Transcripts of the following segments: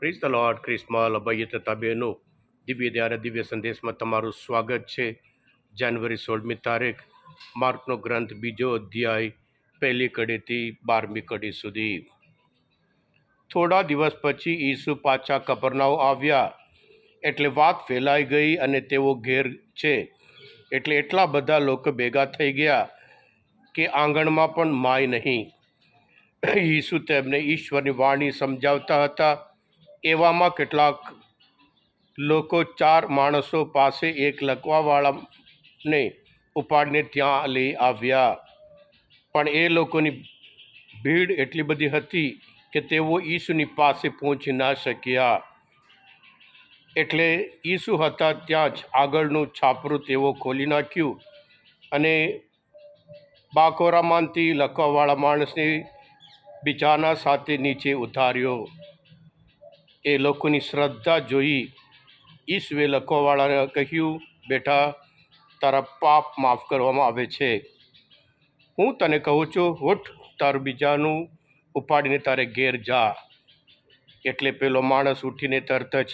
Prize the lord ક્રિસ્મલ અભય તથા બહેનો દિવ્ય દ્વારા દિવ્ય સંદેશમાં તમારું સ્વાગત છે જાન્યુઆરી સોળમી તારીખ માર્કનો ગ્રંથ બીજો અધ્યાય, પહેલી કડીથી બારમી કડી સુધી. થોડા દિવસ પછી ઈસુ પાછા કપરનાઓ આવ્યા. એટલે વાત ફેલાઈ ગઈ અને તેઓ ઘેર છે. એટલે એટલા બધા લોકો ભેગા થઈ ગયા કે આંગણમાં પણ માય નહીં. ઈસુ તેમને ઈશ્વરની વાણી સમજાવતા હતા. એવામાં કેટલાક લોકો ચાર માણસો પાસે એક લખવાવાળાને ઉપાડીને ત્યાં લઈ આવ્યા. પણ એ લોકોની ભીડ એટલી બધી હતી કે તેઓ ઈસુની પાસે પહોંચી ના શક્યા. એટલે ઈસુ હતા ત્યાં જ આગળનું છાપરું તેઓ ખોલી નાખ્યું અને બાકોરામાંથી લખવાવાળા માણસને બીજાના સાથે નીચે ઉતાર્યો. એ લોકોની શ્રદ્ધા જોઈ ઈસુએ લખવાવાળાને કહ્યું, બેટા, તારા પાપ માફ કરવામાં આવે છે. હું તને કહું છું, ઉઠ, તારું બીજાનું ઉપાડીને તારે ઘેર જા. એટલે પેલો માણસ ઉઠીને તરત જ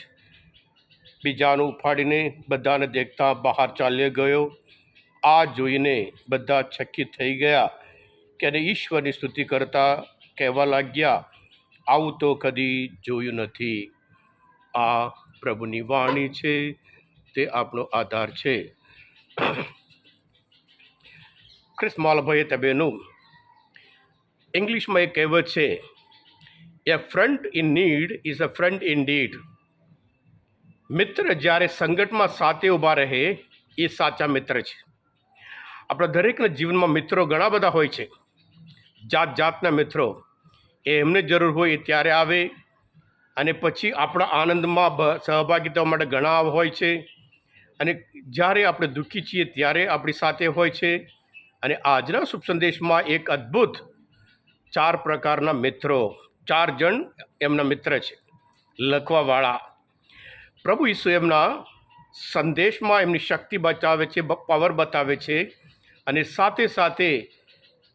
બીજાનું ઉપાડીને બધાને દેખતા બહાર ચાલ્યો ગયો. આ જોઈને બધા છક્કી થઈ ગયા. કે ઈશ્વરની સ્તુતિ કરતા કહેવા લાગ્યા આવું તો કદી જોયું નથી. આ પ્રભુની વાણી છે, તે આપણો આધાર છે. ક્રિસ્માલભાઈ તબેનું ઇંગ્લિશમાં એક કહેવત છે a friend in need is a friend indeed મિત્ર જ્યારે સંકટમાં સાથે ઊભા રહે, એ સાચા મિત્ર છે. આપણા દરેકના જીવનમાં મિત્રો ઘણા બધા હોય છે. જાત જાતના મિત્રો. એમને જરૂર હોય ત્યારે આવે. અને પછી આપણા આનંદમાં સહભાગી થવા માટે ઘણા હોય છે. અને જ્યારે આપણે દુઃખી છીએ ત્યારે આપણી સાથે હોય છે. અને આજના શુભ સંદેશમાં એક અદ્ભુત ચાર પ્રકારના મિત્રો, ચાર જણ એમના મિત્ર છે, લખવાવાળા. પ્રભુ ઈસુ એમના સંદેશમાં એમની શક્તિ બતાવે છે પાવર બતાવે છે. અને સાથે સાથે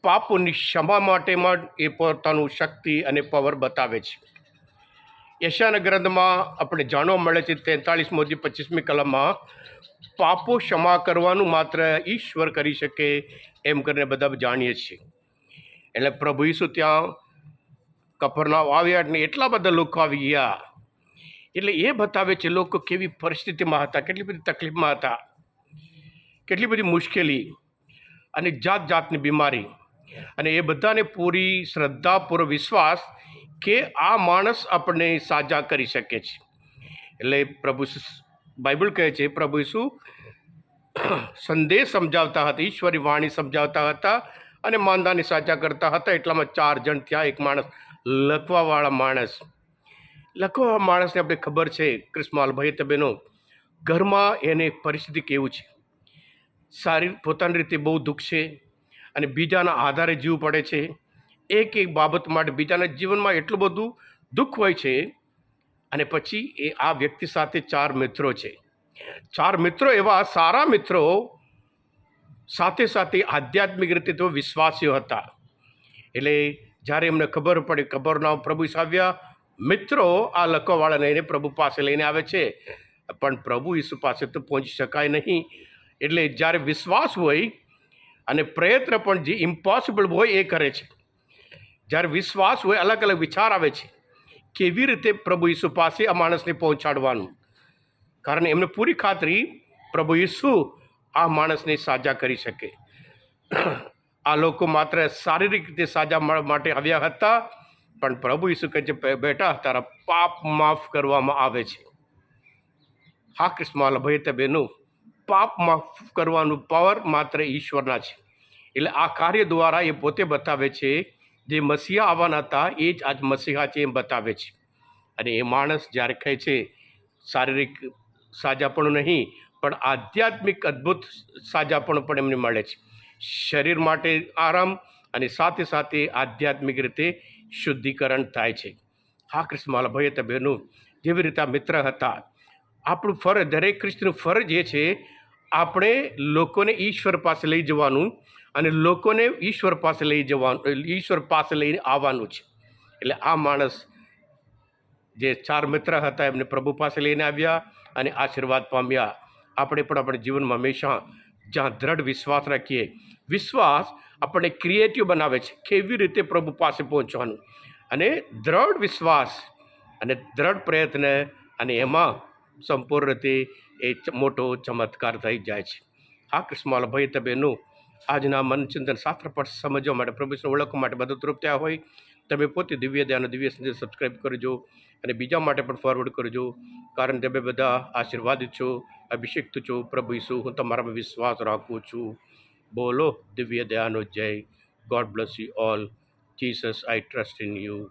પાપોની ક્ષમા માટેમાં એ પોતાનું શક્તિ અને પાવર બતાવે છે. યશાના ગ્રંથમાં આપણે જાણવા મળે છે તેતાળીસમોથી પચીસમી કલમમાં, પાપો ક્ષમા કરવાનું માત્ર ઈશ્વર કરી શકે એમ કરીને બધા જાણીએ છીએ. એટલે પ્રભુ ઈસુ ત્યાં કફરના આવ્યા એટલે એટલા બધા લોકો આવી ગયા. એટલે એ બતાવે છે લોકો કેવી પરિસ્થિતિમાં હતા, કેટલી બધી તકલીફમાં હતા, કેટલી બધી મુશ્કેલી અને જાત જાતની બીમારી. અને એ બધાને પૂરી શ્રદ્ધા વિશ્વાસ કે આ માણસ આપણને સાજા કરી શકે છે. એટલે પ્રભુ બાઇબલ કહે છે, પ્રભુ ઈસુ, સંદેશ સમજાવતા હતા, ઈશ્વરી વાણી સમજાવતા હતા અને માંદાને સાચા કરતા હતા. એટલામાં ચાર જણ ત્યાં એક માણસ લખવાવાળા માણસ. લખવા માણસને આપણે ખબર છે, ક્રિસ્માલ ભાઈ તબેનો ઘરમાં એને પરિસ્થિતિ કેવું છે? સારી, પોતાની રીતે બહુ દુઃખ છે અને બીજાના આધારે જીવવું પડે છે. એક એક બાબત માટે બીજાના જીવનમાં એટલું બધું દુઃખ હોય છે અને પછી એ આ વ્યક્તિ સાથે ચાર મિત્રો છે. ચાર મિત્રો એવા સારા મિત્રો સાથે સાથે આધ્યાત્મિક રીતે તો વિશ્વાસીઓ હતા. એટલે જ્યારે એમને ખબર પડે ખબરના પ્રભુ આવ્યા, મિત્રો આ લખવાવાળાને એને પ્રભુ પાસે લઈને આવે છે. પણ પ્રભુ ઈસુ પાસે તો પહોંચી શકાય નહીં. એટલે જ્યારે વિશ્વાસ હોય અને પ્રયત્ન પણ જે ઇમ્પોસિબલ હોય એ કરે છે. જ્યારે વિશ્વાસ હોય, અલગ અલગ વિચાર આવે છે, કેવી રીતે પ્રભુ ઈસુ પાસે આ માણસને પહોંચાડવાનું? કારણ એમને પૂરી ખાતરી પ્રભુ ઈસુ આ માણસને સાજા કરી શકે. આ લોકો માત્ર શારીરિક રીતે સાજા માટે આવ્યા હતા, પણ પ્રભુ ઈસુ કહે છે બેટા, તારા પાપ માફ કરવામાં આવે છે. હા, કૃષ્ણ ભાઈ તે બેનું. પાપ માફ કરવાનું પાવર માત્ર ઈશ્વરના છે. એટલે આ કાર્ય દ્વારા એ પોતે બતાવે છે જે મસીહા આવવાના હતા, એ જ આજ મસીહા છે એમ બતાવે છે. અને એ માણસ જ્યારે કહે છે, શારીરિક સાજાપણું નહીં, પણ આધ્યાત્મિક અદ્ભુત સાજાપણું પણ એમને મળે છે. શરીર માટે આરામ અને સાથે સાથે આધ્યાત્મિક રીતે શુદ્ધિકરણ થાય છે. હા, કૃષ્ણ ભાઈ તે બહેનું, જેવી રીતે મિત્ર હતા, આપણું ફરજ, દરેક કૃષ્ણનું ફરજ એ છે આપણે લોકોને ઈશ્વર પાસે લઈ જવાનું અને લોકોને ઈશ્વર પાસે લઈ જવાનું ઈશ્વર પાસે લઈને આવવાનું છે. એટલે આ માણસ જે ચાર મિત્ર હતા એમને પ્રભુ પાસે લઈને આવ્યા અને આશીર્વાદ પામ્યા. આપણે પણ આપણે જીવનમાં હંમેશા જ્યાં દ્રઢ વિશ્વાસ રાખીએ. વિશ્વાસ આપણને ક્રિએટિવ બનાવે છે, કેવી રીતે પ્રભુ પાસે પહોંચવાનું. અને દ્રઢ વિશ્વાસ અને દ્રઢ પ્રયત્ન અને એમાં સંપૂર્ણ રીતે એ મોટો ચમત્કાર થઈ જાય છે. આ ભાઈ તબેનું આજના મનચિંતન શાસ્ત્ર પર સમજવા માટે પ્રભુને ઓળખવા માટે મદદરૂપ થયા હોય, તમે પોતે દિવ્ય દયાનો દિવ્ય સંદેશ સબસ્ક્રાઈબ કરજો અને બીજા માટે પણ ફોરવર્ડ કરજો. કારણ તમે બધા આશીર્વાદિત છો, અભિષિક્ત છો, પ્રભુ ઈસુ, હું તમારામાં વિશ્વાસ રાખું છું. બોલો, દિવ્ય દયાનો જય. God bless you all Jesus I trust in you